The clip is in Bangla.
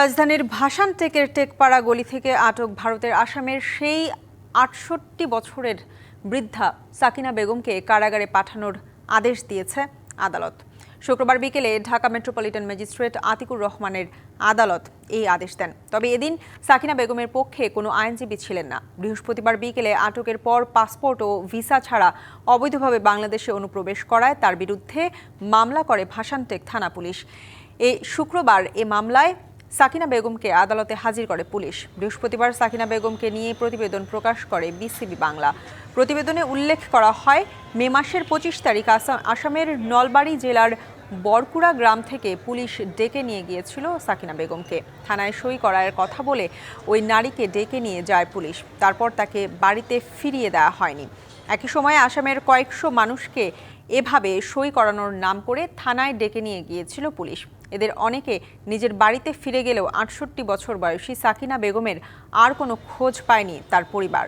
রাজধানীর ভাসান টেকের টেকপাড়া গলি থেকে আটক ভারতের আসামের সেই আটষট্টি বছরের বৃদ্ধা সাকিনা বেগমকে কারাগারে পাঠানোর আদেশ দিয়েছে আদালত। শুক্রবার বিকেলে ঢাকা মেট্রোপলিটন ম্যাজিস্ট্রেট আতিকুর রহমানের আদালত এই আদেশ দেন। তবে এদিন সাকিনা বেগমের পক্ষে কোনো আইনজীবী ছিলেন না। বৃহস্পতিবার বিকেলে আটকের পর পাসপোর্ট ও ভিসা ছাড়া অবৈধভাবে বাংলাদেশে অনুপ্রবেশ করায় তার বিরুদ্ধে মামলা করে ভাসানটেক থানা পুলিশ। এই শুক্রবার এ মামলায় সাকিনা বেগমকে আদালতে হাজির করে পুলিশ। বৃহস্পতিবার সাকিনা বেগমকে নিয়ে প্রতিবেদন প্রকাশ করে বিসিবি বাংলা। প্রতিবেদনে উল্লেখ করা হয়, মে মাসের পঁচিশ তারিখ আসাম আসামের নলবাড়ি জেলার বরকুড়া গ্রাম থেকে পুলিশ ডেকে নিয়ে গিয়েছিল সাকিনা বেগমকে। থানায় সই করার কথা বলে ওই নারীকে ডেকে নিয়ে যায় পুলিশ। তারপর তাকে বাড়িতে ফিরিয়ে দেওয়া হয়নি। একই সময়ে আসামের কয়েকশো মানুষকে এভাবে সই করানোর নাম করে থানায় ডেকে নিয়ে গিয়েছিল পুলিশ। এদের অনেকে নিজের বাড়িতে ফিরে গেলেও আটষট্টি বছর বয়সী সাকিনা বেগমের আর কোনো খোঁজ পায়নি তার পরিবার।